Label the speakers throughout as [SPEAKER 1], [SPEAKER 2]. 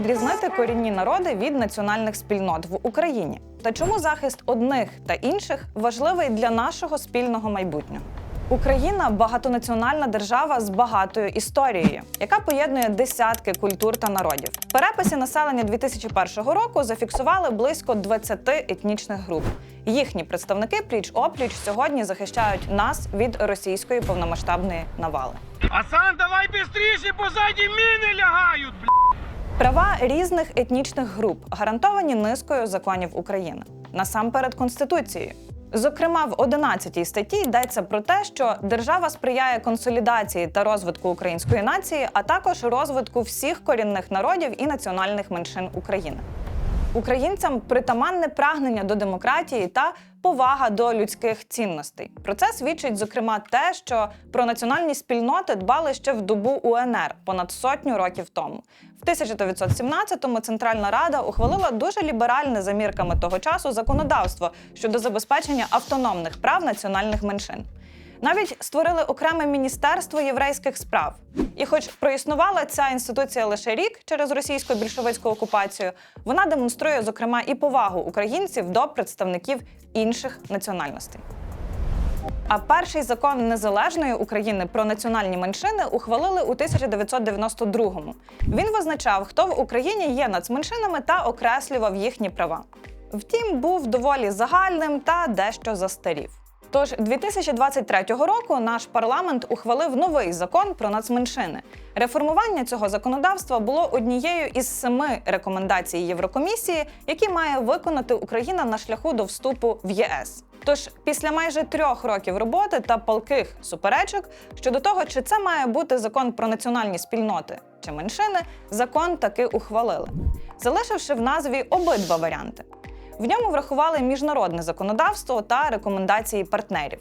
[SPEAKER 1] відрізнити корінні народи від національних спільнот в Україні? Та чому захист одних та інших важливий для нашого спільного майбутнього? Україна багатонаціональна держава з багатою історією, яка поєднує десятки культур та народів. В переписі населення 2001 року зафіксували близько 20 етнічних груп. Їхні представники пліч опліч сьогодні захищають нас від російської повномасштабної навали.
[SPEAKER 2] Асан, давай быстріше, позаді міни лягають, бля.
[SPEAKER 1] Права різних етнічних груп гарантовані низкою законів України, насамперед Конституцією. Зокрема, в 11 статті йдеться про те, що держава сприяє консолідації та розвитку української нації, а також розвитку всіх корінних народів і національних меншин України. Українцям притаманне прагнення до демократії та повага до людських цінностей. Про це свідчить зокрема те, що про національні спільноти дбали ще в добу УНР понад сотню років тому. В 1917-му Центральна Рада ухвалила дуже ліберальне за мірками того часу законодавство щодо забезпечення автономних прав національних меншин. Навіть створили окреме міністерство єврейських справ. І, хоч проіснувала ця інституція лише рік через російську більшовицьку окупацію, вона демонструє зокрема і повагу українців до представників інших національностей. А перший закон незалежної України про національні меншини ухвалили у 1992-му. Він визначав, хто в Україні є нацменшинами та окреслював їхні права. Втім, був доволі загальним та дещо застарів. Тож 2023 року наш парламент ухвалив новий закон про нацменшини. Реформування цього законодавства було однією із семи рекомендацій Єврокомісії, які має виконати Україна на шляху до вступу в ЄС. Тож після майже трьох років роботи та палких суперечок щодо того, чи це має бути закон про національні спільноти чи меншини, закон таки ухвалили, залишивши в назві обидва варіанти. В ньому врахували міжнародне законодавство та рекомендації партнерів.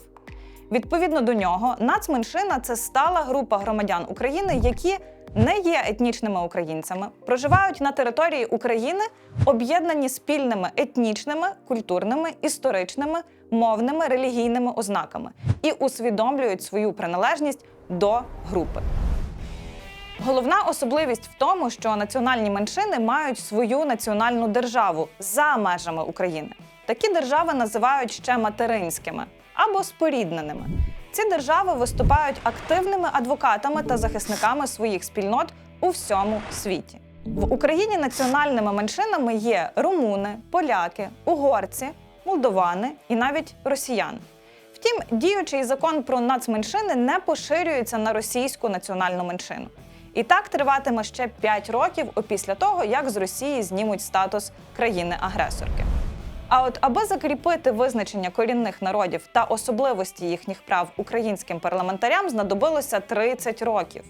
[SPEAKER 1] Відповідно до нього, нацменшина це стала група громадян України, які не є етнічними українцями, проживають на території України, об'єднані спільними етнічними, культурними, історичними, мовними, релігійними ознаками і усвідомлюють свою приналежність до групи. Головна особливість в тому, що національні меншини мають свою національну державу за межами України. Такі держави називають ще материнськими або спорідненими. Ці держави виступають активними адвокатами та захисниками своїх спільнот у всьому світі. В Україні національними меншинами є румуни, поляки, угорці, молдовани і навіть росіяни. Втім, діючий закон про нацменшини не поширюється на російську національну меншину. І так триватиме ще 5 років опісля того, як з Росії знімуть статус країни-агресорки. А от аби закріпити визначення корінних народів та особливості їхніх прав українським парламентарям знадобилося 30 років.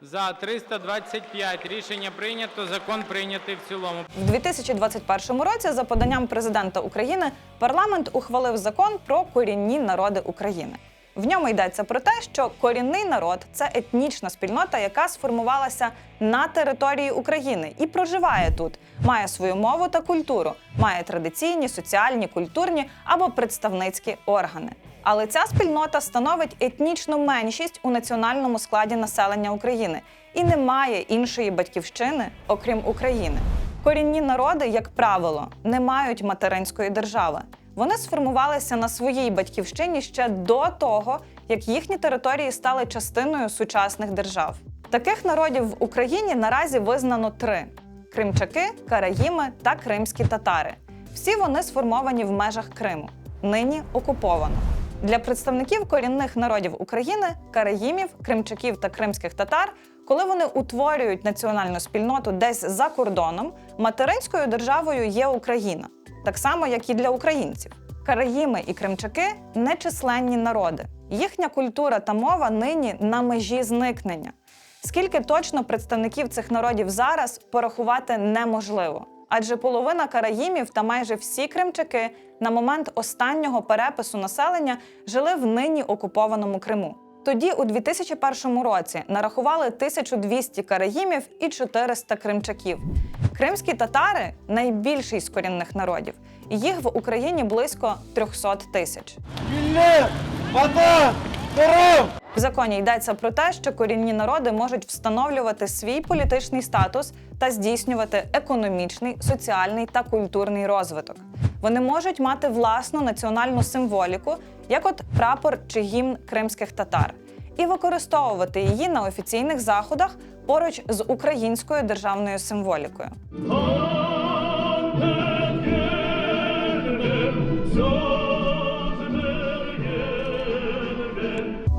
[SPEAKER 2] За 325 рішення прийнято, закон прийнятий в цілому.
[SPEAKER 1] В 2021 році, за поданням президента України, парламент ухвалив закон про корінні народи України. В ньому йдеться про те, що корінний народ це етнічна спільнота, яка сформувалася на території України і проживає тут, має свою мову та культуру, має традиційні, соціальні, культурні або представницькі органи. Але ця спільнота становить етнічну меншість у національному складі населення України і не має іншої батьківщини, окрім України. Корінні народи, як правило, не мають материнської держави. Вони сформувалися на своїй батьківщині ще до того, як їхні території стали частиною сучасних держав. Таких народів в Україні наразі визнано три: кримчаки, караїми та кримські татари. Всі вони сформовані в межах Криму, нині окуповано. Для представників корінних народів України, караїмів, кримчаків та кримських татар, коли вони утворюють національну спільноту десь за кордоном, материнською державою є Україна, так само як і для українців. Караїми і кримчаки нечисленні народи. Їхня культура та мова нині на межі зникнення. Скільки точно представників цих народів зараз порахувати неможливо. Адже половина караїмів та майже всі кримчаки на момент останнього перепису населення жили в нині окупованому Криму. Тоді, у 2001 році, нарахували 1200 караїмів і 400 кримчаків. Кримські татари найбільший з корінних народів. Їх в Україні близько 300 тисяч.
[SPEAKER 3] Вільне!
[SPEAKER 1] В законі йдеться про те, що корінні народи можуть встановлювати свій політичний статус та здійснювати економічний, соціальний та культурний розвиток. Вони можуть мати власну національну символіку, як от прапор чи гімн кримських татар, і використовувати її на офіційних заходах поруч з українською державною символікою.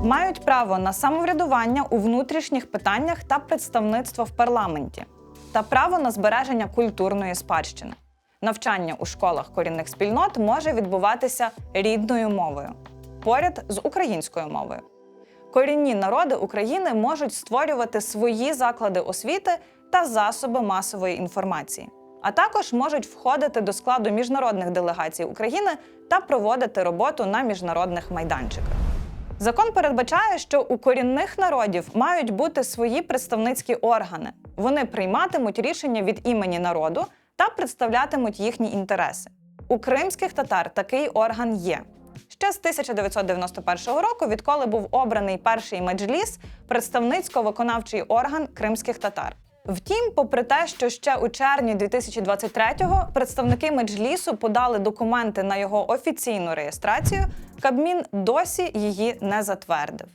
[SPEAKER 1] Мають право на самоврядування у внутрішніх питаннях та представництво в парламенті, та право на збереження культурної спадщини. Навчання у школах корінних спільнот може відбуватися рідною мовою поряд з українською мовою. Корінні народи України можуть створювати свої заклади освіти та засоби масової інформації, а також можуть входити до складу міжнародних делегацій України та проводити роботу на міжнародних майданчиках. Закон передбачає, що у корінних народів мають бути свої представницькі органи. Вони прийматимуть рішення від імені народу та представлятимуть їхні інтереси. У кримських татар такий орган є. Ще з 1991 року, відколи був обраний перший меджліс, представницько-виконавчий орган кримських татар. Втім, попри те, що ще у червні 2023-го представники меджлісу подали документи на його офіційну реєстрацію, Кабмін досі її не затвердив.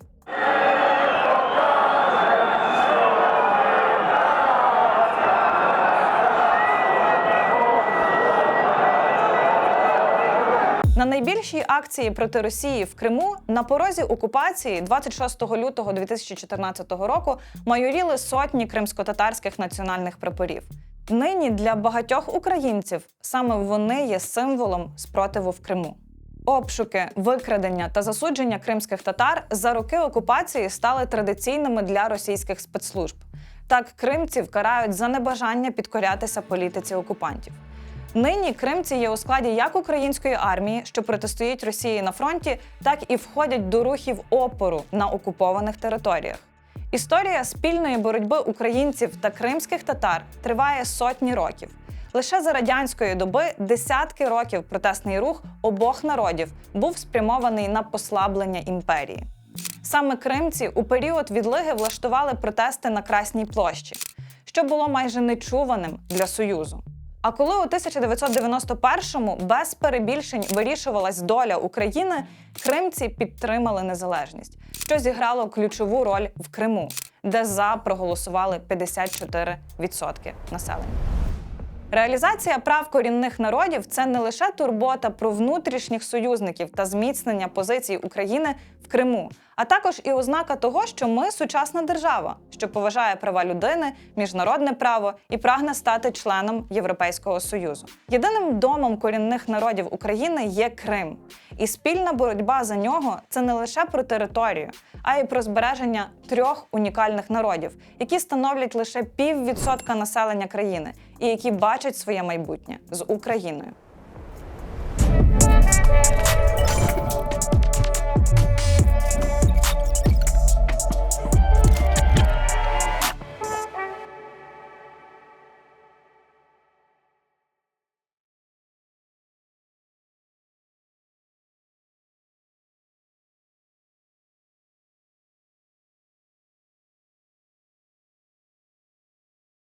[SPEAKER 1] На найбільшій акції проти Росії в Криму на порозі окупації 26 лютого 2014 року майоріли сотні кримсько-татарських національних прапорів. Нині для багатьох українців саме вони є символом спротиву в Криму. Обшуки, викрадення та засудження кримських татар за роки окупації стали традиційними для російських спецслужб. Так, кримців карають за небажання підкорятися політиці окупантів. Нині кримці є у складі як української армії, що протистоїть Росії на фронті, так і входять до рухів опору на окупованих територіях. Історія спільної боротьби українців та кримських татар триває сотні років. Лише за радянської доби десятки років протестний рух обох народів був спрямований на послаблення імперії. Саме кримці у період відлиги влаштували протести на Красній площі, що було майже нечуваним для Союзу. А коли у 1991-му без перебільшень вирішувалась доля України, кримці підтримали незалежність, що зіграло ключову роль в Криму, де за проголосували 54% населення. Реалізація прав корінних народів це не лише турбота про внутрішніх союзників та зміцнення позицій України в Криму, а також і ознака того, що ми сучасна держава, що поважає права людини, міжнародне право і прагне стати членом Європейського союзу. Єдиним домом корінних народів України є Крим, і спільна боротьба за нього це не лише про територію, а й про збереження трьох унікальних народів, які становлять лише піввідсотка населення країни і які бачать своє майбутнє з Україною.